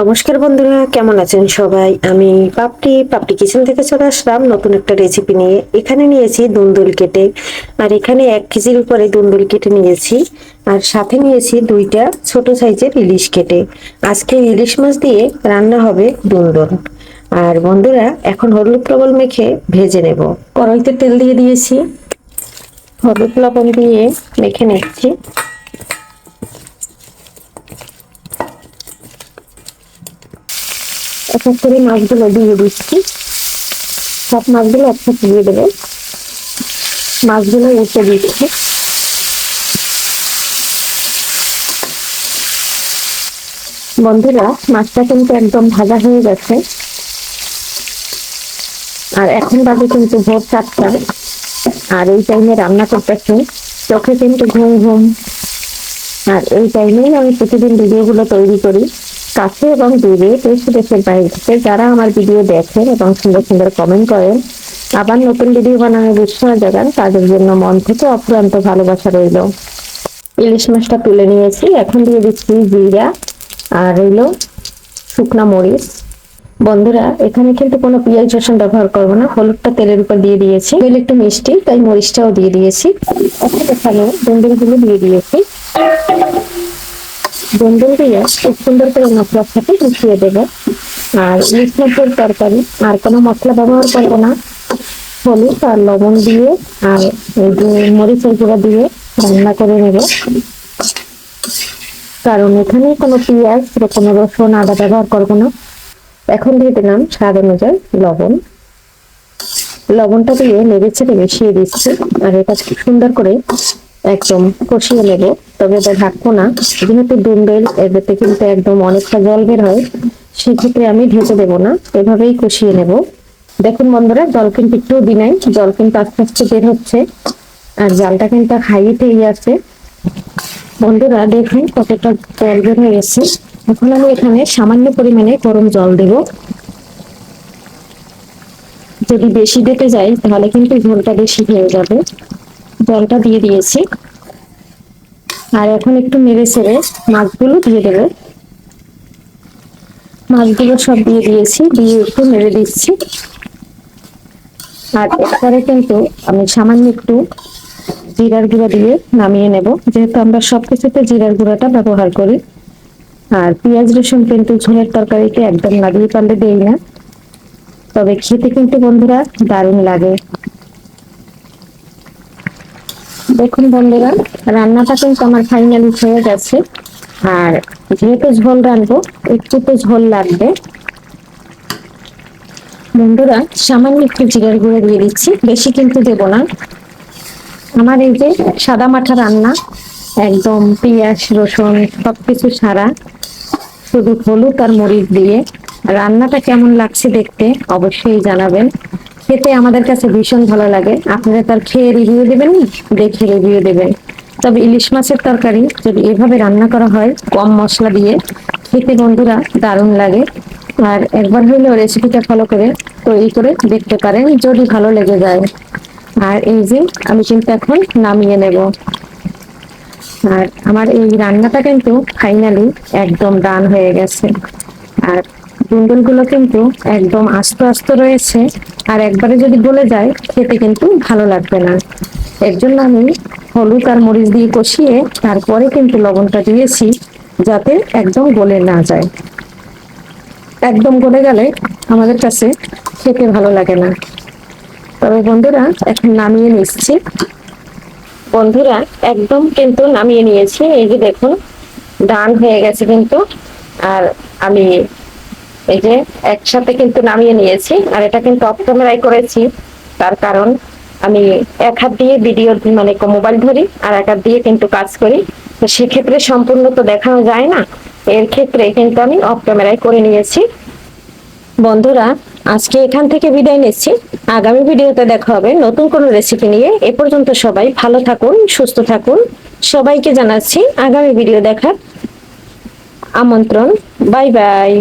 নমস্কার বন্ধুরা, কেমন আছেন সবাই? আমি পাপড়ি পাপড়ি কিচেন থেকে চলে আসলাম, নতুন একটা রেসিপি নিয়ে। এখানে নিয়েছি দুন্দুল কেটে। আর এখানে এক কেজির উপরে দুন্দুল কেটে নিয়েছি। আর সাথে নিয়েছি দুইটা ছোট সাইজের ইলিশ কেটে। আজকে ইলিশ মাছ দিয়ে রান্না হবে দুন্দুল। আর বন্ধুরা, এখন হলুদ প্রবল মেখে ভেজে নেব। কড়াইতে তেল দিয়ে দিয়েছি। হলুদ লবণ দিয়ে মেখে নিচ্ছি। এক এক করে মাছগুলো দিয়ে দিচ্ছি। সব মাছগুলো একসাথে দিয়ে দেবে। মাছগুলো উঠে দিচ্ছি। বন্ধুরা, মাছটা কিন্তু একদম ভাজা হয়ে গেছে। আর এখন বাজে কিন্তু ভোর চারটা। আর এই টাইমে রান্না করতেছি। চোখে কিন্তু ঘুম ঘুম। আর এই টাইমেই আমি প্রতিদিন ভিডিওগুলো তৈরি করি। কাছে এবং দূরে দেশ দেশের বাইরে থেকে যারা আমার ভিডিও দেখেন এবং সুন্দর সুন্দর কমেন্ট করেন, আবার নতুন ভিডিও বানানোর উৎসাহ জাগান, তাদের জন্য মন থেকে অপ্রান্ত ভালোবাসা রইল। ইলিশ মাছটা তুলে নিয়েছি, এখন দিয়ে দিচ্ছি জিরা আর রইল শুকনা মরিচ। বন্ধুরা, এখানে কিন্তু কোনো পেঁয়াজ রসুন ব্যবহার করব না, হলুদটা তেলের উপর দিয়ে দিয়েছি। তেল একটু মিষ্টি, তাই মরিচটাও দিয়ে দিয়েছি। এখন ডুমডুমগুলো দিয়ে দিয়েছি। বন্ধুর দিয়ে খুব সুন্দর করে মশলার সাথে মিশিয়ে দেবো। আর ইলিশ তরকারি, আর কোনো মশলা ব্যবহার করব না। হলুদ আর লবণ দিয়ে, আর মরিচের গুঁড়া দিয়ে রান্না করে নেব। কারণ এখানে কোনো পেঁয়াজ বা কোনো রসুন আদা ব্যবহার করব না। এখন দিয়ে দিলাম স্বাদ অনুযায়ী লবণ। লবণটা দিয়ে নেড়ে ছেড়ে মিশিয়ে দিচ্ছি। আর এটা সুন্দর করে একদম কষিয়ে নেব, তবে এটা ঢাকবো না। যেহেতু ডুমবেল এটাতে কিন্তু একদম অনেকটা জল বের হয়, সেক্ষেত্রে আমি ঢেকে দেবো না, এভাবেই কষিয়ে নেব। দেখুন বন্ধুরা, জল কিন্তু একটু দিনাই জল কিন্তু আস্তে আস্তে বের হচ্ছে, আর জালটা কিন্তু হাইটেই আছে। বন্ধুরা, দেখুন কতটা জল বের হয়ে গেছে। এখন আমি এখানে সামান্য পরিমাণে গরম জল দেব। যদি বেশি দিতে যাই, তাহলে কিন্তু ঝোলটা বেশি হয়ে যাবে। জলটা দিয়ে দিয়েছি। আর এখন একটু মেরে ছেড়ে মাছগুলো দিয়ে দেবে। মাছগুলো সব দিয়ে দিয়েছি, দিয়ে একটু মেরে দিচ্ছি। আর এরপরে কিন্তু আমি সামান্য একটু জিরার গুঁড়া দিয়ে নামিয়ে নেব। যেহেতু আমরা সবকিছুতে জিরার গুঁড়াটা ব্যবহার করি। আর পেঁয়াজ, রসুন কিন্তু ঝোলের তরকারিতে একদম লাগিয়ে পারলে দেই না। তবে খেতে কিন্তু বন্ধুরা দারুণ লাগে। দেখুন বন্ধুরা, রান্নাটা কিন্তু আমার ফাইনালি হয়ে গেছে। আর যেহেতু ঝোল রাখব একটু তো ঝোল লাগবে। বন্ধুরা, সামান্য একটু জিরার গুঁড়ো দিয়ে দিচ্ছি, বেশি কিন্তু দেব না। আমার এই যে সাদা মাঠা রান্না, একদম পেঁয়াজ, রসুন, সবকিছু সারা শুধু হলুদ আর মরিচ দিয়ে। রান্নাটা কেমন লাগছে দেখতে অবশ্যই জানাবেন। খেতে আমাদের কাছে ভীষণ ভালো লাগে। আপনারা তার খেয়ে রিভিউ দেবেন দেখে রিভিউ দেবেন। তবে ইলিশ মাছের তরকারি যদি এভাবে রান্না করা হয়, কম মশলা দিয়ে, খেতে বন্ধুরা দারুণ লাগে। আর একবার হইলেও রেসিপিটা ফলো করে তৈরি করে দেখতে পারেন, যদি ভালো লেগে যায়। আর এই যে আমি কিন্তু এখন নামিয়ে নেব। আর আমার এই রান্নাটা কিন্তু ফাইনালি একদম ডান হয়ে গেছে। আর গুলো কিন্তু একদম আস্ত আস্ত রয়েছে। আর একবারে যদি গলে যায়, খেতে কিন্তু ভালো লাগবে না। এর জন্য আমি হলুদ আর মরিচ দিয়ে কষিয়ে তারপরে কিন্তু লবণটা দিয়েছি, যাতে একদম গলে না যায়। একদম গলে গেলে আমাদের কাছে খেতে ভালো লাগে না। তবে বন্ধুরা, এখন নামিয়ে নিচ্ছি। বন্ধুরা, একদম কিন্তু নামিয়ে নিয়েছি। এই যে দেখুন, ডান হয়ে গেছে কিন্তু। আর আমি এই যে একসাথে কিন্তু নামিয়ে নিয়েছি, আর এটা কিন্তু অফ করেছি। তার কারণ আমি এক হাত দিয়ে ভিডিও মানে মোবাইল ধরি, আর এক হাত দিয়ে কিন্তু কাজ করি। তো সেক্ষেত্রে সম্পূর্ণ তো দেখানো যায় না। এর ক্ষেত্রে কিন্তু আমি অফ ক্যামেরায় করে নিয়েছি। বন্ধুরা, আজকে এখান থেকে বিদায় নিচ্ছি। আগামী ভিডিওতে দেখা হবে নতুন কোনো রেসিপি নিয়ে। এ পর্যন্ত সবাই ভালো থাকুন, সুস্থ থাকুন। সবাইকে জানাচ্ছি আগামী ভিডিও দেখার আমন্ত্রণ। Bye bye.